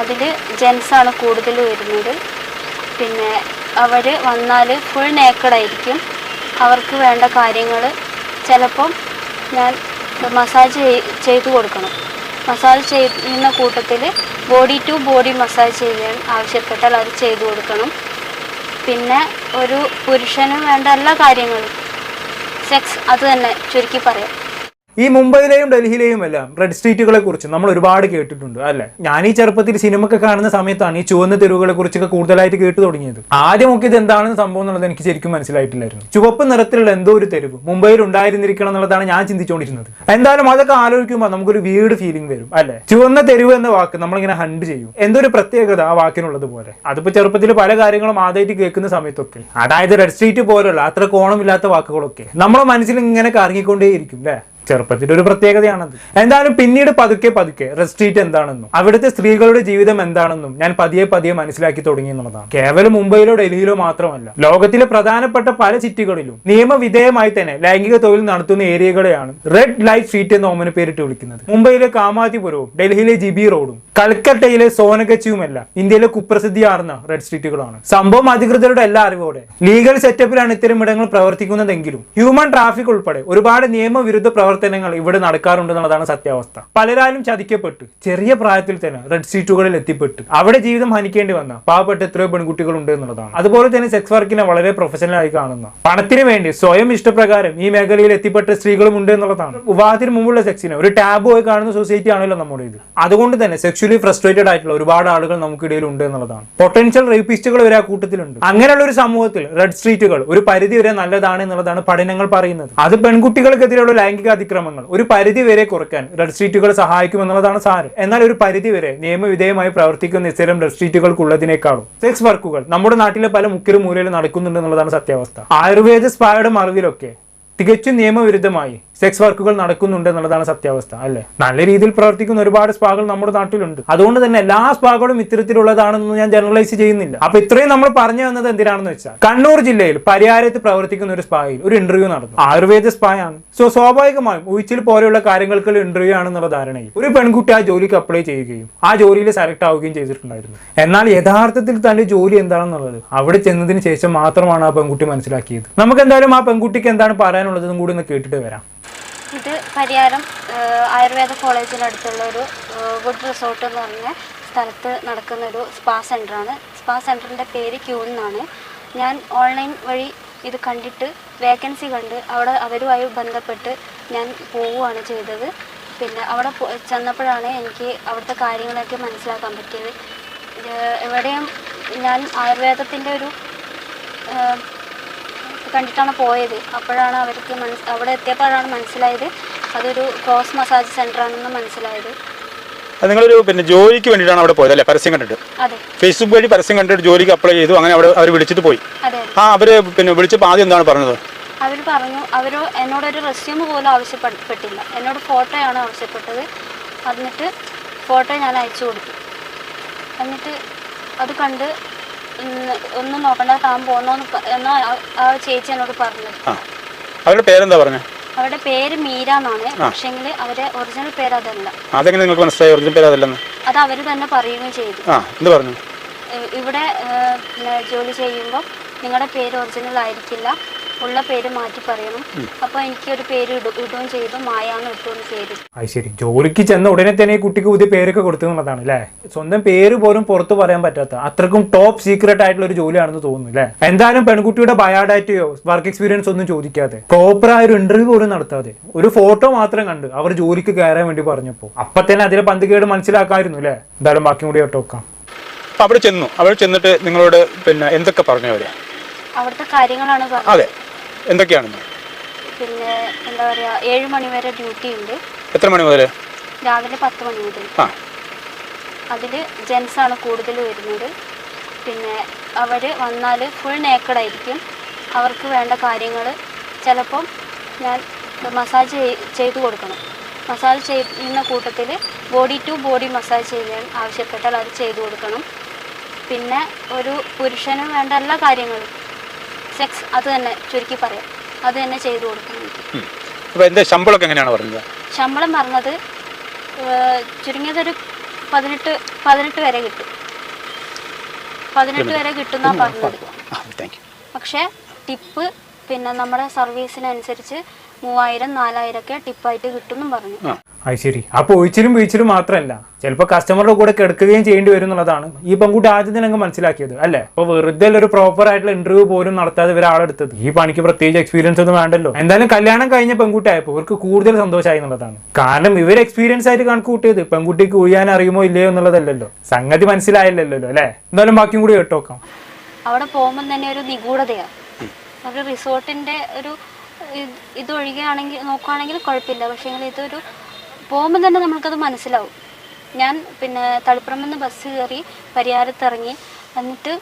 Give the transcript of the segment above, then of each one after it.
അതിൽ ജെൻസാണ് കൂടുതൽ വരുന്നത്. പിന്നെ അവർ വന്നാൽ ഫുൾ നേക്കഡായിരിക്കും അവർക്ക് വേണ്ട കാര്യങ്ങൾ ചിലപ്പം ഞാൻ മസാജ് ചെയ്തു കൊടുക്കണം. മസാജ് ചെയ്യുന്ന കൂട്ടത്തിൽ ബോഡി ടു ബോഡി മസാജ് ചെയ്യാൻ ആവശ്യപ്പെട്ടാൽ അത് ചെയ്തു കൊടുക്കണം. പിന്നെ ഒരു പുരുഷനും വേണ്ട എല്ലാ കാര്യങ്ങളും. സെക്സ് അത് തന്നെ ചുരുക്കി പറയാം. ഈ മുംബൈയിലെയും ഡൽഹിയിലെയും എല്ലാം റെഡ് സ്ട്രീറ്റുകളെ കുറിച്ച് നമ്മൾ ഒരുപാട് കേട്ടിട്ടുണ്ട് അല്ലെ? ഞാൻ ഈ ചെറുപ്പത്തിൽ സിനിമയൊക്കെ കാണുന്ന സമയത്താണ് ഈ ചുവന്ന തെരുവുകളെ കുറിച്ചൊക്കെ കൂടുതലായിട്ട് കേട്ടു തുടങ്ങിയത്. ആദ്യമൊക്കെ ഇത് എന്താണെന്ന് സംഭവം എന്നുള്ളത് എനിക്ക് ശരിക്കും മനസ്സിലായിട്ടില്ലായിരുന്നു. ചുവപ്പ് നിറത്തിലുള്ള എന്തോ ഒരു തെരുവ് മുംബൈയിൽ ഉണ്ടായിരുന്നിരിക്കണം എന്നുള്ളതാണ് ഞാൻ ചിന്തിച്ചുകൊണ്ടിരുന്നത് എന്തായാലും അതൊക്കെ ആലോചിക്കുമ്പോൾ നമുക്കൊരു വീട് ഫീലിംഗ് വരും അല്ലെ? ചുവന്ന തെരുവ് എന്ന വാക്ക് നമ്മളിങ്ങനെ ഹണ്ട് ചെയ്യും. എന്തോ ഒരു പ്രത്യേകത ആ വാക്കിനുള്ളത് പോലെ അതിപ്പോ ചെറുപ്പത്തിൽ പല കാര്യങ്ങളും ആദ്യമായിട്ട് കേൾക്കുന്ന സമയത്തൊക്കെ അതായത് റെഡ് സ്ട്രീറ്റ് പോലുള്ള അത്ര കോണമില്ലാത്ത വാക്കുകളൊക്കെ നമ്മുടെ മനസ്സിൽ ഇങ്ങനെ കറങ്ങിക്കൊണ്ടേയിരിക്കും അല്ലേ? ചെറുപ്പത്തിന്റെ ഒരു പ്രത്യേകതയാണത്. എന്തായാലും പിന്നീട് പതുക്കെ പതുക്കെ റെഡ് സ്ട്രീറ്റ് എന്താണെന്നും അവിടുത്തെ സ്ത്രീകളുടെ ജീവിതം എന്താണെന്നും ഞാൻ പതിയെ പതിയെ മനസ്സിലാക്കി തുടങ്ങി എന്നുള്ളതാണ്. കേവലം മുംബൈയിലോ ഡൽഹിയിലോ മാത്രമല്ല ലോകത്തിലെ പ്രധാനപ്പെട്ട പല സിറ്റികളിലും നിയമവിധേയമായി തന്നെ ലൈംഗിക തൊഴിൽ നടത്തുന്ന ഏരിയകളെയാണ് റെഡ് ലൈറ്റ് സ്ട്രീറ്റ് എന്ന ഓമന പേരിട്ട് വിളിക്കുന്നത്. മുംബൈയിലെ കാമാതിപുരവും ഡൽഹിയിലെ ജിബി റോഡും കൽക്കട്ടയിലെ സോനഗച്ചുവുമെല്ലാം ഇന്ത്യയിലെ കുപ്രസിദ്ധിയാർന്ന റെഡ് സ്ട്രീറ്റുകളാണ് സംഭവം അധികൃതരുടെ എല്ലാ അറിവോടെ. ലീഗൽ സെറ്റപ്പിലാണ് ഇത്തരം ഇടങ്ങൾ പ്രവർത്തിക്കുന്നതെങ്കിലും ഹ്യൂമൻ ട്രാഫിക് ഉൾപ്പെടെ ഒരുപാട് നിയമവിരുദ്ധ പ്രവർത്തനങ്ങൾ ഇവിടെ നടക്കാറുണ്ടെന്നുള്ളതാണ് സത്യാവസ്ഥ. പലരാലും ചതിക്കപ്പെട്ട്. ചെറിയ പ്രായത്തിൽ തന്നെ റെഡ് സീറ്റുകളിൽ എത്തിപ്പെട്ട്. അവിടെ ജീവിതം ഹനിക്കേണ്ടി വന്ന പാവപ്പെട്ട എത്രയോ പെൺകുട്ടികൾ ഉണ്ട് എന്നുള്ളതാണ്. അതുപോലെ തന്നെ സെക്സ് വർക്കിനെ വളരെ പ്രൊഫഷണലായി കാണുന്ന പണത്തിന് വേണ്ടി സ്വയം ഇഷ്ടപ്രകാരം ഈ മേഖലയിൽ എത്തിപ്പെട്ട സ്ത്രീകളും ഉണ്ട് എന്നുള്ളതാണ്. വിവാഹത്തിന് മുമ്പുള്ള സെക്സിനെ ഒരു ടാബ് ആയി കാണുന്ന സൊസൈറ്റി ആണല്ലോ നമ്മുടെ ഇത്. അതുകൊണ്ട് തന്നെ സെക്ഷലി ഫ്രസ്ട്രേറ്റഡ് ആയിട്ടുള്ള ഒരുപാട് ആളുകൾ നമുക്കിടയിൽ ഉണ്ട് എന്നുള്ളതാണ്. പൊട്ടൻഷ്യൽ റേപ്പിസ്റ്റുകൾ വരെ ആ കൂട്ടത്തിലുണ്ട്. അങ്ങനെയുള്ള ഒരു സമൂഹത്തിൽ റെഡ് സ്ട്രീറ്റുകൾ ഒരു പരിധി വരെ നല്ലതാണ് എന്നുള്ളതാണ് പഠനങ്ങൾ പറയുന്നത്. അത് പെൺകുട്ടികൾക്കെതിരെയുള്ള ലൈംഗിക അതിക്രമങ്ങൾ ഒരു പരിധി വരെ കുറയ്ക്കാൻ റെഡ് സ്ട്രീറ്റുകൾ സഹായിക്കും എന്നുള്ളതാണ് സാരം എന്നാൽ ഒരു പരിധി വരെ നിയമവിധേയമായി പ്രവർത്തിക്കുന്ന ഇത്തരം റെഡ് സ്ട്രീറ്റുകൾക്കുള്ളതിനേക്കാളും സെക്സ് വർക്കുകൾ നമ്മുടെ നാട്ടിലെ പല മുക്കിലും മൂലയിലും നടക്കുന്നുണ്ട് എന്നുള്ളതാണ് സത്യാവസ്ഥ. ആയുർവേദ സ്പായുടെ മറവിലൊക്കെ തികച്ചും നിയമവിരുദ്ധമായി സെക്സ് വർക്കുകൾ നടക്കുന്നുണ്ട് എന്നുള്ളതാണ് സത്യാവസ്ഥ അല്ലെ? നല്ല രീതിയിൽ പ്രവർത്തിക്കുന്ന ഒരുപാട് സ്പാകൾ നമ്മുടെ നാട്ടിലുണ്ട്. അതുകൊണ്ട് തന്നെ എല്ലാ സ്പാകളും ഇത്തരത്തിലുള്ളതാണെന്ന് ഞാൻ ജനറലൈസ് ചെയ്യുന്നില്ല. അപ്പൊ ഇത്രയും നമ്മൾ പറഞ്ഞു തന്നത് എന്തിനാണെന്ന് വെച്ചാൽ കണ്ണൂർ ജില്ലയിൽ പരിയാരത്ത് പ്രവർത്തിക്കുന്ന ഒരു സ്പായിൽ ഒരു ഇന്റർവ്യൂ നടന്നു. ആയുർവേദ സ്പായാണ്. സോ സ്വാഭാവികമായും ഉഴിച്ചിൽ പോലെയുള്ള കാര്യങ്ങൾക്ക് ഇന്റർവ്യൂ ആണെന്നുള്ള ധാരണയിൽ ഒരു പെൺകുട്ടി ആ ജോലിക്ക് അപ്ലൈ ചെയ്യുകയും ആ ജോലിയിൽ സെലക്ട് ആവുകയും ചെയ്തിട്ടുണ്ടായിരുന്നു. എന്നാൽ യഥാർത്ഥത്തിൽ തന്റെ ജോലി എന്താണെന്നുള്ളത് അവിടെ ചെന്നതിന് ശേഷം മാത്രമാണ് ആ പെൺകുട്ടി മനസ്സിലാക്കിയത്. നമുക്ക് എന്തായാലും ആ പെൺകുട്ടിക്ക് എന്താണ് പറയാനുള്ളതെന്നും കൂടി ഒന്ന് കേട്ടിട്ട് വരാം. ഇത് പരിയാരം ആയുർവേദ കോളേജിനടുത്തുള്ള ഒരു വുഡ് റിസോർട്ട് എന്ന് പറഞ്ഞ സ്ഥലത്ത് നടക്കുന്ന ഒരു സ്പാ സെന്ററാണ് സ്പാ സെന്ററിന്റെ പേര് ക്യൂ എന്നാണ്. ഞാൻ ഓൺലൈൻ വഴി ഇത് കണ്ടിട്ട് വേക്കൻസി കണ്ട് അവിടെ അവരുമായി ബന്ധപ്പെട്ട് ഞാൻ പോവുകയാണ് ചെയ്തത്. പിന്നെ അവിടെ ചെന്നപ്പോഴാണ് എനിക്ക് അവിടുത്തെ കാര്യങ്ങളൊക്കെ മനസ്സിലാക്കാൻ പറ്റിയത്. എവിടെയും ഞാൻ ആയുർവേദത്തിന്റെ ഒരു കണ്ടിട്ടാണ് പോയത്. അപ്പോഴാണ് അവർക്ക് മനസ് അവിടെ എത്തിയപ്പോഴാണ് മനസ്സിലായത്. അതൊരു ക്രോസ് മസാജ് സെന്റർ ആണെന്ന് മനസ്സിലായത്. അത് നിങ്ങളൊരു പിന്നെ ജോലിക്ക് വേണ്ടിയിട്ടാണ് അവിടെ പോയത് അല്ലേ? പരസ്യം കണ്ടിട്ട്? ഫേസ്ബുക്ക് വഴി പരസ്യം കണ്ടിട്ട് ജോലിക്ക് അപ്ലൈ ചെയ്തു. അങ്ങനെ അവിടെ അവർ വിളിച്ചിട്ട് പോയി. ആ അവർ പിന്നെ വിളിച്ചപ്പോൾ ആദ്യം എന്താണ് പറഞ്ഞത്? അവർ പറഞ്ഞു അവർ എന്നോടൊരു റെസ്യൂം പോലും ആവശ്യപ്പെട്ടില്ല എന്നോട് ഫോട്ടോയാണ് ആവശ്യപ്പെട്ടത്. എന്നിട്ട് ഫോട്ടോ ഞാൻ അയച്ചു കൊടുത്തു. എന്നിട്ട് അത് കണ്ട് ഒന്നും നോക്കണ്ട താൻ പോന്നോന്ന് പ- എന്നാ ആ- ആ ചേച്ചി എന്നോട് പറഞ്ഞു. അവരുടെ പേരെന്താ പറഞ്ഞു? അവരുടെ പേര് മീര എന്നാണ്. പക്ഷെങ്കിൽ അവരെ ഒറിജിനൽ പേര് അതല്ല. അതെങ്ങനെ നിങ്ങൾക്ക് മനസ്സിലായി? ഒറിജിനൽ പേര് അതല്ലെന്ന്? അത് അവർ തന്നെ പറയുകയും ചെയ്തു. ആ എന്ത് പറഞ്ഞു? ഇവിടെ ജോലി ചെയ്യുമ്പോൾ നിങ്ങളുടെ പേര് ഒറിജിനൽ ആയിരിക്കില്ല. ഉള്ള പേര് മാറ്റി പറയണം അപ്പോൾ എനിക്കൊരു പേര് ഇടു ഇടുകയും ചെയ്തു. മായാന്ന് ഇട്ടുകൊണ്ട് ചെയ്തു അത് ശരി. ജോലിക്ക് ചെന്ന ഉടനെ തന്നെ ഈ കുട്ടിക്ക് പുതിയ പേരൊക്കെ കൊടുത്തു എന്നുള്ളതാണ് അല്ലേ? സ്വന്തം പേര് പോലും പുറത്തു പറയാൻ പറ്റാത്ത അത്രക്കും ടോപ്പ് സീക്രട്ട് ആയിട്ടുള്ള ഒരു ജോലിയാണെന്ന് തോന്നുന്നു അല്ലേ? എന്തായാലും പെൺകുട്ടിയുടെ ബയോഡാറ്റയോ വർക്ക് എക്സ്പീരിയൻസ് ഒന്നും ചോദിക്കാതെ പ്രോപ്പർ ആയ ഒരു ഇന്റർവ്യൂ പോലും നടത്താതെ ഒരു ഫോട്ടോ മാത്രം കണ്ട് അവർ ജോലിക്ക് കയറാൻ വേണ്ടി പറഞ്ഞപ്പോൾ അപ്പൊ തന്നെ അതിലെ പന്തുകേട് മനസ്സിലാക്കായിരുന്നു അല്ലേ? എന്തായാലും ബാക്കി കൂടി കേട്ടോ നോക്കാം. അപ്പോൾ അവിടെ ചെന്നു. അവിടെ ചെന്നിട്ട് നിങ്ങളോട് പിന്നെ എന്തൊക്കെ പറഞ്ഞു അവരെ? അവിടുത്തെ കാര്യങ്ങളാണ് അതെ. എന്തൊക്കെയാണെന്ന് പിന്നെ എന്താ പറയുക ഏഴ് മണി വരെ ഡ്യൂട്ടി ഉണ്ട്. എത്ര മണി മുതൽ രാവിലെ പത്ത് മണി മുതൽ. ആ. അതിൽ ജെൻസാണ് കൂടുതൽ വരുന്നത്. പിന്നെ അവർ വന്നാൽ ഫുൾ നേക്കഡായിരിക്കും അവർക്ക് വേണ്ട കാര്യങ്ങൾ ചിലപ്പം ഞാൻ മസാജ് ചെയ്- ചെയ്തു കൊടുക്കണം. മസാജ് ചെയ്യുന്ന കൂട്ടത്തിൽ ബോഡി ടു ബോഡി മസാജ് ചെയ്യാൻ ആവശ്യപ്പെട്ടാൽ അത് ചെയ്തു കൊടുക്കണം. പിന്നെ ഒരു പുരുഷന് വേണ്ട എല്ലാ കാര്യങ്ങളും. സെക്സ് അത് തന്നെ ചുരുക്കി പറയാം. അത് തന്നെ ചെയ്തു കൊടുക്കണം. എനിക്ക് അപ്പോൾ ശമ്പളമൊക്കെ എങ്ങനെയാണ് പറഞ്ഞത്? ശമ്പളം പറഞ്ഞത് ചുരുങ്ങിയതൊരു പതിനെട്ട് പതിനെട്ട് വരെ കിട്ടും. പതിനെട്ട് വരെ കിട്ടുന്ന പറഞ്ഞത്. പക്ഷേ ടിപ്പ് പിന്നെ നമ്മുടെ സർവീസിനനുസരിച്ച് മൂവായിരം നാലായിരം ഒക്കെ ടിപ്പായിട്ട് കിട്ടുമെന്നും പറഞ്ഞു. അത് ശരി. അപ്പൊ ഒഴിച്ചിലും വീഴ്ചിലും മാത്രമല്ല ചിലപ്പോൾ കസ്റ്റമറുടെ കൂടെ കിടക്കുകയും ചെയ്യേണ്ടി വരും എന്നുള്ളതാണ് ഈ പെൺകുട്ടി ആദ്യം തന്നെ അങ്ങ് മനസ്സിലാക്കിയത് അല്ലേ? അപ്പൊ വെറുതെ ഒരു പ്രോപ്പർ ആയിട്ടുള്ള ഇന്റർവ്യൂ പോലും നടത്താതെ ഇവർ ആളെടുത്തത്. ഈ പണിക്ക് പ്രത്യേകിച്ച് എക്സ്പീരിയൻസ് ഒന്നും വേണ്ടല്ലോ. എന്തായാലും കല്യാണം കഴിഞ്ഞ പെൺകുട്ടി ആയപ്പോൾ ഇവർക്ക് കൂടുതൽ സന്തോഷമായി എന്നുള്ളതാണ്. കാരണം ഇവർ എക്സ്പീരിയൻസ് ആയിട്ട് കണക്ക് കൂട്ടിയത് പെൺകുട്ടിക്ക് ഒഴിയാൻ അറിയുമോ ഇല്ലയോ എന്നുള്ളതല്ലല്ലോ. സംഗതി മനസ്സിലായില്ലല്ലോ അല്ലേ? എന്തായാലും ബാക്കിയും കൂടി കേട്ടോക്കാം അവിടെ പോകുമ്പോൾ തന്നെ ഒരു നിഗൂഢതയാണ് ഒരു റിസോർട്ടിന്റെ ഒരു ഇത് ഇതൊഴികെയാണെങ്കിൽ നോക്കുകയാണെങ്കിൽ കുഴപ്പമില്ല. പക്ഷേ ഇതൊരു പോകുമ്പോൾ തന്നെ നമ്മൾക്കത് മനസ്സിലാവും. ഞാൻ പിന്നെ തളിപ്പുറം നിന്ന് ബസ് കയറി പരിയാരത്ത് ഇറങ്ങി. എന്നിട്ട്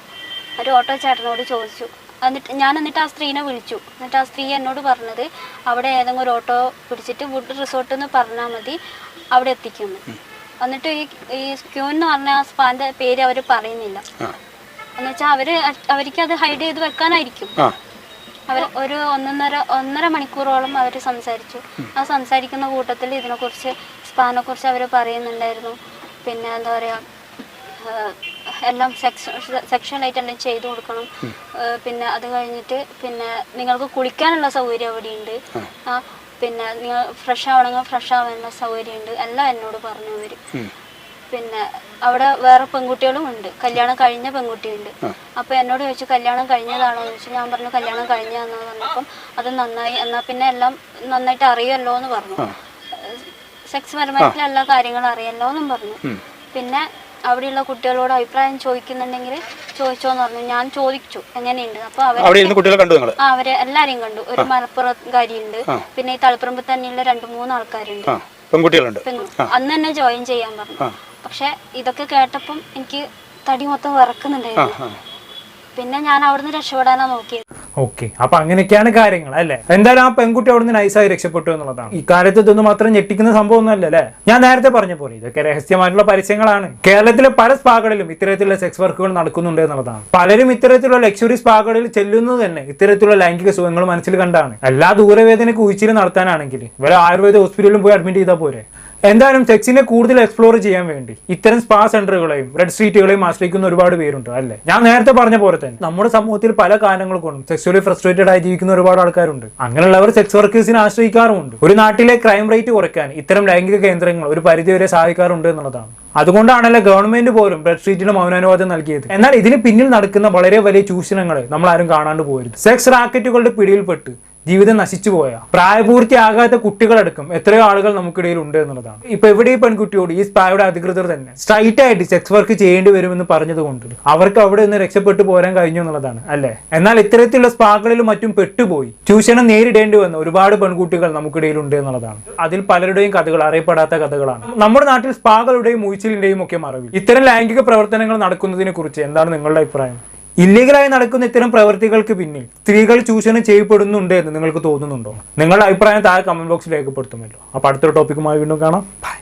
ഒരു ഓട്ടോ ചേട്ടനോട് ചോദിച്ചു. എന്നിട്ട് ഞാൻ എന്നിട്ട് ആ സ്ത്രീനെ വിളിച്ചു. എന്നിട്ട് ആ സ്ത്രീ എന്നോട് പറഞ്ഞത് അവിടെ ഏതെങ്കിലും ഒരു ഓട്ടോ പിടിച്ചിട്ട് വുഡ് റിസോർട്ട് എന്ന് പറഞ്ഞാൽ മതി അവിടെ എത്തിക്കുന്നു എന്നിട്ട് ഈ ഈ ക്യൂ എന്ന് പറഞ്ഞ ആ സ്പാന്റെ പേര് അവർ പറയുന്നില്ല. എന്നുവെച്ചാൽ അവർ അവർ അവർക്ക് അത് ഹൈഡ് ചെയ്ത് വെക്കാനായിരിക്കും. അവർ ഒരു ഒന്നൊന്നര ഒന്നര മണിക്കൂറോളം അവർ സംസാരിച്ചു. ആ സംസാരിക്കുന്ന കൂട്ടത്തിൽ ഇതിനെക്കുറിച്ച് സ്പാനെ കുറിച്ച് അവർ പറയുന്നുണ്ടായിരുന്നു. പിന്നെ എന്താ പറയുക എല്ലാം സെക്ഷൻ സെക്ഷനായിട്ട് എല്ലാം ചെയ്തു കൊടുക്കണം. പിന്നെ അത് കഴിഞ്ഞിട്ട് പിന്നെ നിങ്ങൾക്ക് കുളിക്കാനുള്ള സൗകര്യം അവിടെയുണ്ട്. ആ. പിന്നെ നിങ്ങൾ ഫ്രഷ് ആവണമെങ്കിൽ ഫ്രഷ് ആവാനുള്ള സൗകര്യമുണ്ട്. എല്ലാം എന്നോട് പറഞ്ഞു അവർ പിന്നെ അവിടെ വേറെ പെൺകുട്ടികളും ഉണ്ട്. കല്യാണം കഴിഞ്ഞ പെൺകുട്ടിയുണ്ട്. അപ്പൊ എന്നോട് ചോദിച്ചു കല്യാണം കഴിഞ്ഞതാണോ? എന്ന് ചോദിച്ചു. ഞാൻ പറഞ്ഞു കല്യാണം കഴിഞ്ഞാന്ന് പറഞ്ഞപ്പം അത് നന്നായി എന്നാ പിന്നെ എല്ലാം നന്നായിട്ട് അറിയല്ലോ എന്ന് പറഞ്ഞു. സെക്സ് പരമായിട്ടുള്ള എല്ലാ കാര്യങ്ങളും അറിയല്ലോ എന്നും പറഞ്ഞു. പിന്നെ അവിടെയുള്ള കുട്ടികളോട് അഭിപ്രായം ചോദിക്കുന്നുണ്ടെങ്കിൽ ചോദിച്ചോന്ന് പറഞ്ഞു. ഞാൻ ചോദിച്ചു എങ്ങനെയുണ്ട്? അപ്പൊ അവർ എല്ലാരെയും കണ്ടു. ഒരു മലപ്പുറംകാരിയുണ്ട്. പിന്നെ ഈ തളിപ്പറമ്പിൽ തന്നെയുള്ള രണ്ടു മൂന്ന് ആൾക്കാരുണ്ട് പെൺകുട്ടികളുണ്ട്. അന്ന് തന്നെ ജോയിൻ ചെയ്യാൻ പറഞ്ഞു. പക്ഷെ ഇതൊക്കെ കേട്ടപ്പം എനിക്ക് തടി മൊത്തം വിറക്കുന്നുണ്ടായിരുന്നു. പിന്നെ ഞാൻ അവിടുന്ന് രക്ഷപ്പെടാനാ നോക്കിയത്. ഓക്കെ. അപ്പൊ അങ്ങനെയൊക്കെയാണ് കാര്യങ്ങൾ അല്ലെ? എന്തായാലും ആ പെൺകുട്ടി അവിടുന്ന് നൈസായി രക്ഷപ്പെട്ടു എന്നുള്ളതാണ്. ഇക്കാലത്ത് ഇതൊന്നും മാത്രം ഞെട്ടിക്കുന്ന സംഭവം ഒന്നും അല്ലെ? ഞാൻ നേരത്തെ പറഞ്ഞു പോലെ ഇതൊക്കെ രഹസ്യമായിട്ടുള്ള പരസ്യങ്ങളാണ്. കേരളത്തിലെ പല സ്പാകളിലും ഇത്തരത്തിലുള്ള സെക്സ് വർക്കുകൾ നടക്കുന്നുണ്ട് എന്നുള്ളതാണ്. പലരും ഇത്തരത്തിലുള്ള ലക്ഷറി സ്പാകളിൽ ചെല്ലുന്നത് തന്നെ ഇത്തരത്തിലുള്ള ലൈംഗിക സുഖങ്ങൾ മനസ്സിൽ കണ്ടാണ്. എല്ലാ ദൂരവേദനയ്ക്ക് ഉയച്ചിൽ നടത്താനാണെങ്കിൽ ഇവരെ ആയുർവേദ ഹോസ്പിറ്റലിലും പോയി അഡ്മിറ്റ് ചെയ്താൽ പോരെ. എന്തായാലും സെക്സിനെ കൂടുതൽ എക്സ്പ്ലോർ ചെയ്യാൻ വേണ്ടി ഇത്തരം സ്പാ സെന്ററുകളെയും റെഡ് സ്ട്രീറ്റുകളെയും ആശ്രയിക്കുന്ന ഒരുപാട് പേരുണ്ട് അല്ലേ? ഞാൻ നേരത്തെ പറഞ്ഞ പോലെ തന്നെ നമ്മുടെ സമൂഹത്തിൽ പല കാരണങ്ങൾ കൊണ്ടും സെക്സ്വലി ഫ്രസ്ട്രേറ്റഡ് ആയി ജീവിക്കുന്ന ഒരുപാട് ആൾക്കാരുണ്ട്. അങ്ങനെയുള്ളവർ സെക്സ് വർക്കേഴ്സിനെ ആശ്രയിക്കാറുമുണ്ട്. ഒരു നാട്ടിലെ ക്രൈം റേറ്റ് കുറയ്ക്കാൻ ഇത്തരം ലൈംഗിക കേന്ദ്രങ്ങൾ ഒരു പരിധിവരെ സഹായിക്കാറുണ്ട് എന്നുള്ളതാണ്. അതുകൊണ്ടാണല്ലോ ഗവൺമെന്റ് പോലും ബ്ലഡ് സ്ട്രീറ്റിന് മൗനാനുവാദം നൽകിയത്. എന്നാൽ ഇതിന് പിന്നിൽ നടക്കുന്ന വളരെ വലിയ ചൂഷണങ്ങൾ നമ്മൾ ആരും കാണാണ്ട് പോകരുത് സെക്സ് റാക്കറ്റുകളുടെ പിടിയിൽപ്പെട്ട് ജീവിതം നശിച്ചു പോയ. പ്രായപൂർത്തിയാകാത്ത കുട്ടികളടക്കം എത്രയോ ആളുകൾ നമുക്കിടയിൽ ഉണ്ട് എന്നുള്ളതാണ്. ഇപ്പൊ എവിടെ ഈ പെൺകുട്ടിയോട് ഈ സ്പായുടെ അധികൃതർ തന്നെ സ്ട്രൈറ്റ് ആയിട്ട് സെക്സ് വർക്ക് ചെയ്യേണ്ടി വരുമെന്ന് പറഞ്ഞതുകൊണ്ട് അവർക്ക് അവിടെ നിന്ന് രക്ഷപ്പെട്ടു പോരാൻ കഴിഞ്ഞു എന്നുള്ളതാണ് അല്ലെ? എന്നാൽ ഇത്തരത്തിലുള്ള സ്പാകളിലും മറ്റും പെട്ടുപോയി. ചൂഷണം നേരിടേണ്ടി വന്ന ഒരുപാട് പെൺകുട്ടികൾ നമുക്കിടയിൽ ഉണ്ട് എന്നുള്ളതാണ്. അതിൽ പലരുടെയും കഥകൾ അറിയപ്പെടാത്ത കഥകളാണ്. നമ്മുടെ നാട്ടിൽ സ്പാകളുടെയും ഉഴിച്ചിലിന്റെയും ഒക്കെ മറവിൽ ഇത്തരം ലൈംഗിക പ്രവർത്തനങ്ങൾ നടക്കുന്നതിനെ കുറിച്ച് എന്താണ് നിങ്ങളുടെ അഭിപ്രായം? ഇല്ലീഗലായി നടക്കുന്ന ഇത്തരം പ്രവൃത്തികൾക്ക് പിന്നിൽ സ്ത്രീകൾ ചൂഷണം ചെയ്യപ്പെടുന്നുണ്ട് എന്ന് നിങ്ങൾക്ക് തോന്നുന്നുണ്ടോ? നിങ്ങളുടെ അഭിപ്രായം താഴെ കമന്റ് ബോക്സിൽ രേഖപ്പെടുത്തുമല്ലോ. അപ്പോൾ അടുത്തൊരു ടോപ്പിക്കുമായി വീണ്ടും കാണാം.